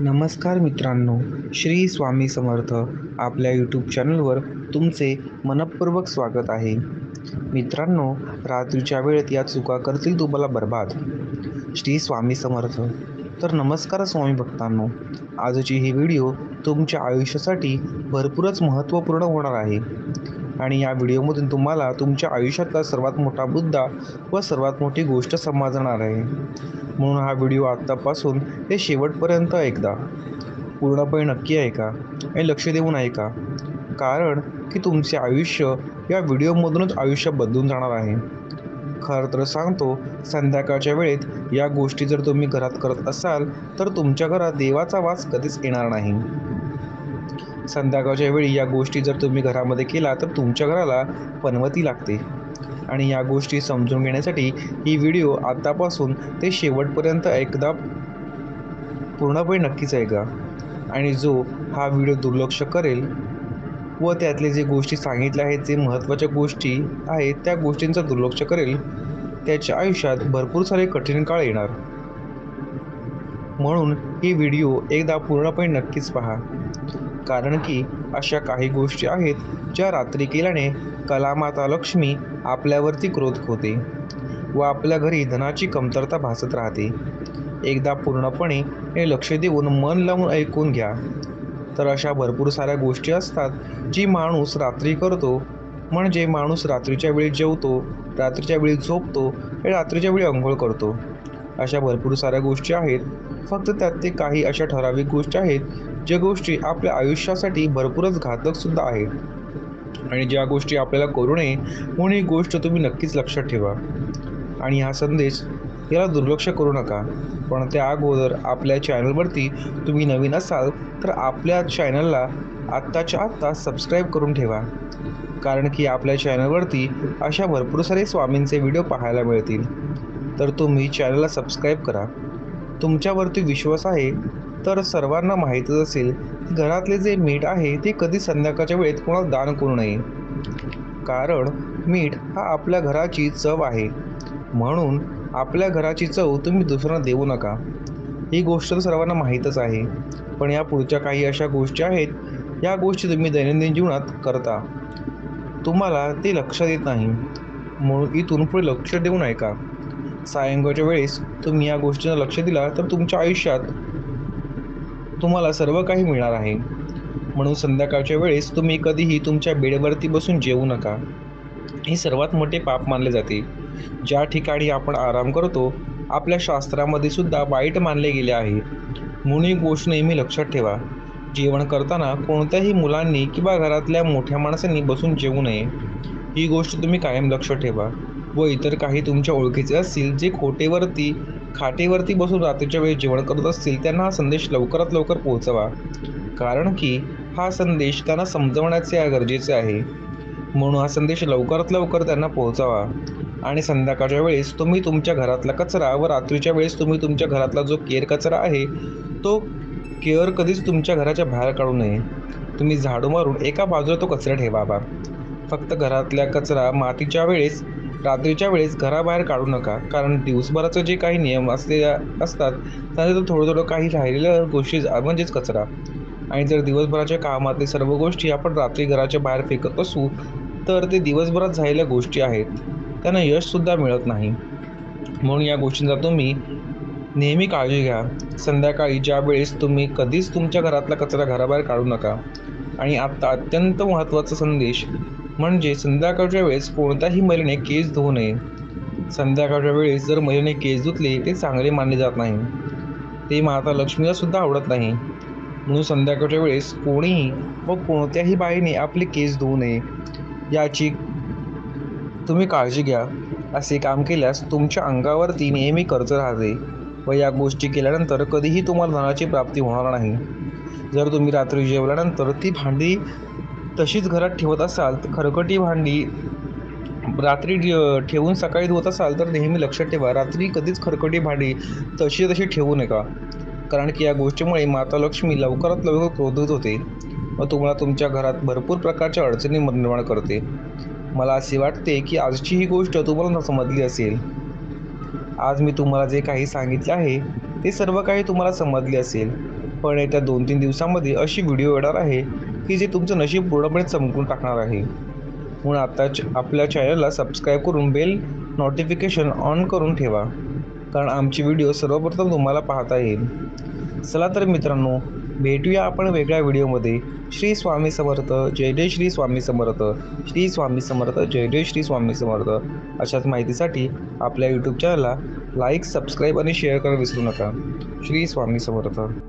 नमस्कार मित्रांनो श्री स्वामी समर्थ आपल्या यूट्यूब चॅनलवर तुमचे मनपूर्वक स्वागत आहे. मित्रांनो रात्रीच्या वेळेत या चुका करतील तुम्हाला बर्बाद. श्री स्वामी समर्थ. तर नमस्कार स्वामी भक्तांनो आजची ही व्हिडिओ तुमच्या आयुष्यासाठी भरपूरच महत्त्वपूर्ण होणार आहे. आणि या व्हिडिओमधून तुम्हाला तुमच्या आयुष्यातला सर्वात मोठा मुद्दा व सर्वात मोठी गोष्ट समजणार आहे. म्हणून हा व्हिडिओ आत्तापासून ते शेवटपर्यंत एकदा पूर्णपणे नक्की ऐका आणि लक्ष देऊन ऐका. कारण की तुमचे आयुष्य या व्हिडिओमधूनच आयुष्य बदलून जाणार आहे. खरं तर सांगतो संध्याकाळच्या वेळेत या गोष्टी जर तुम्ही घरात करत असाल तर तुमच्या घरात देवाचा वास कधीच येणार नाही. संध्याकाळच्या वेळी या गोष्टी जर तुम्ही घरामध्ये केला तर तुमच्या घराला पनवती लागते. आणि या गोष्टी समजून घेण्यासाठी ही व्हिडिओ आतापासून ते शेवटपर्यंत एकदा पूर्णपणे नक्कीच ऐका. आणि जो हा व्हिडिओ दुर्लक्ष करेल व त्यातले जे गोष्टी सांगितल्या आहेत जे महत्त्वाच्या गोष्टी आहेत त्या गोष्टींचा दुर्लक्ष करेल त्याच्या आयुष्यात भरपूर सारे कठीण काळ येणार. म्हणून ही व्हिडिओ एकदा पूर्णपणे नक्कीच पहा. कारण की अशा काही गोष्टी आहेत ज्या रात्री केल्याने कलामाता लक्ष्मी आपल्यावरती क्रोध होते व आपल्या घरी धनाची कमतरता भासत राहते. एकदा पूर्णपणे हे लक्ष देऊन मन लावून ऐकून घ्या. तर अशा भरपूर साऱ्या गोष्टी असतात जी माणूस रात्री करतो. म्हणजे माणूस रात्रीच्या वेळी जेवतो रात्रीच्या वेळी झोपतो हे रात्रीच्या वेळी अंघोळ करतो. अशा भरपूर साऱ्या गोष्टी आहेत. फक्त त्यात ते काही अशा ठराविक गोष्टी आहेत ज्या गोष्टी आपल्या आयुष्यासाठी भरपूरच घातकसुद्धा आहेत. आणि ज्या गोष्टी आपल्याला करू नये म्हणून ही गोष्ट तुम्ही नक्कीच लक्षात ठेवा. आणि हा संदेश याला दुर्लक्ष करू नका. पण त्या अगोदर आपल्या चॅनलवरती तुम्ही नवीन असाल तर आपल्या चॅनलला आत्ताच्या आत्ता सबस्क्राईब करून ठेवा. कारण की आपल्या चॅनलवरती अशा भरपूर सारे स्वामींचे व्हिडिओ पाहायला मिळतील. तर तुम्ही चॅनलला सबस्क्राईब करा. तुमच्यावरती विश्वास आहे तर सर्वांना माहीतच असेल की घरातले जे मीठ आहे ते कधी संध्याकाळच्या वेळेत कोणाला दान करू नये. कारण मीठ हा आपल्या घराची चव आहे. म्हणून आपल्या घराची चव तुम्ही दुसऱ्यांना देऊ नका. ही गोष्ट तर सर्वांना माहीतच आहे. पण या पुढच्या काही अशा गोष्टी आहेत या गोष्टी तुम्ही दैनंदिन जीवनात करता. तुम्हाला ते लक्षात येत नाही. म्हणून इथून पुढे लक्ष देऊन ऐका सायंकाळच्या वेळेस तुम्ही या गोष्टींना लक्ष दिला तर तुमच्या आयुष्यात तुम्हाला सर्व काही मिळणार आहे. म्हणून संध्याकाळच्या वेळेस तुम्ही कधीही तुमच्या बेडवरती बसून जेवू नका. हे सर्वात मोठे पाप मानले जाते. ज्या ठिकाणी आपण आराम करतो आपल्या शास्त्रामध्ये सुद्धा वाईट मानले गेले आहे. म्हणून ही गोष्ट नेहमी लक्षात ठेवा. जेवण करताना कोणत्याही मुलांनी किंवा घरातल्या मोठ्या माणसांनी बसून जेवू नये. ही गोष्ट तुम्ही कायम लक्षात ठेवा. व इतर काही तुमच्या ओळखीचे असतील जे खोटेवरती खाटेवरती बसून रात्रीच्या वेळी जेवण करत असतील त्यांना हा संदेश लवकरात लवकर पोहोचवा. कारण की हा संदेश त्यांना समजवण्याचे गरजेचे आहे. म्हणून हा संदेश लवकरात लवकर त्यांना पोहोचावा. आणि संध्याकाळच्या वेळेस तुम्ही तुमच्या घरातला कचरा व रात्रीच्या वेळेस तुम्ही तुमच्या घरातला जो केअर कचरा आहे तो केअर कधीच तुमच्या घराच्या बाहेर काढू नये. तुम्ही झाडू मारून एका बाजूला तो कचरा ठेवावा फक्त घरातल्या कचरा मातीच्या वेळेस रात्रीच्या वेळेस घराबाहेर काढू नका कारण दिवसभराचं जे काही नियम असलेल्या असतात त्यामध्ये थोडं थोडं काही राहिलेल्या गोष्टी म्हणजेच कचरा. आणि जर दिवसभराच्या कामातले सर्व गोष्टी आपण रात्री घराच्या बाहेर फेकत असू तर ते दिवसभरात झालेल्या गोष्टी आहेत. त्यांना यशसुद्धा मिळत नाही. म्हणून या गोष्टींचा तुम्ही नेहमी काळजी घ्या. संध्याकाळी ज्या वेळेस तुम्ही कधीच तुमच्या घरातला कचरा घराबाहेर काढू नका. आणि आत्ता अत्यंत महत्त्वाचा संदेश म्हणजे संध्याकाळच्या वेळेस कोणत्याही महिलेने केस धुवू नये. संध्याकाळच्या वेळेस जर महिलेने केस धुतले ते चांगले मानले जात नाही. ते माता लक्ष्मीला सुद्धा आवडत नाही. म्हणून संध्याकाळच्या वेळेस कोणीही व कोणत्याही बाईने आपले केस धुवू नये. याची तुम्ही काळजी घ्या. असे काम केल्यास तुमच्या अंगावरती नेहमी कर्ज राहते व या गोष्टी केल्यानंतर कधीही तुम्हाला धनाची प्राप्ती होणार नाही. जर तुम्ही रात्री जेवल्यानंतर ती भांडी तशीच घरात ठेवत असाल तर खरकटी भांडी रात्री ठेवून सकाळी धुवत असाल तर नेहमी लक्षात ठेवा. रात्री कधीच खरकटी भांडी तशी तशी ठेवू नका. कारण की या गोष्टीमुळे माता लक्ष्मी लवकरात लवकर क्रोधित होते व तुम्हाला तुमच्या घरात भरपूर प्रकारच्या अडचणी निर्माण करते. मला असे वाटते की आजची ही गोष्ट तुम्हाला समजली असेल. आज मी तुम्हाला जे काही सांगितले आहे ते सर्व काही तुम्हाला समजले असेल. पण येत्या दोन तीन दिवसामध्ये अशी व्हिडिओ येणार आहे की जे तुमचं नशीब पूर्णपणे चमकून टाकणार आहे. म्हणून आताच आपल्या चॅनलला सबस्क्राईब करून बेल नोटिफिकेशन ऑन करून ठेवा. कारण आमची व्हिडिओ सर्वप्रथम तुम्हाला पाहता येईल. चला तर मित्रांनो भेटूया आपण वेगळ्या व्हिडिओमध्ये श्री स्वामी समर्थ जय जय श्री स्वामी समर्थ. श्री स्वामी समर्थ जय जय श्री स्वामी समर्थ. अशाच माहितीसाठी आपल्या यूट्यूब चॅनलला लाईक सबस्क्राईब आणि शेअर करायला विसरू नका. श्री स्वामी समर्थ.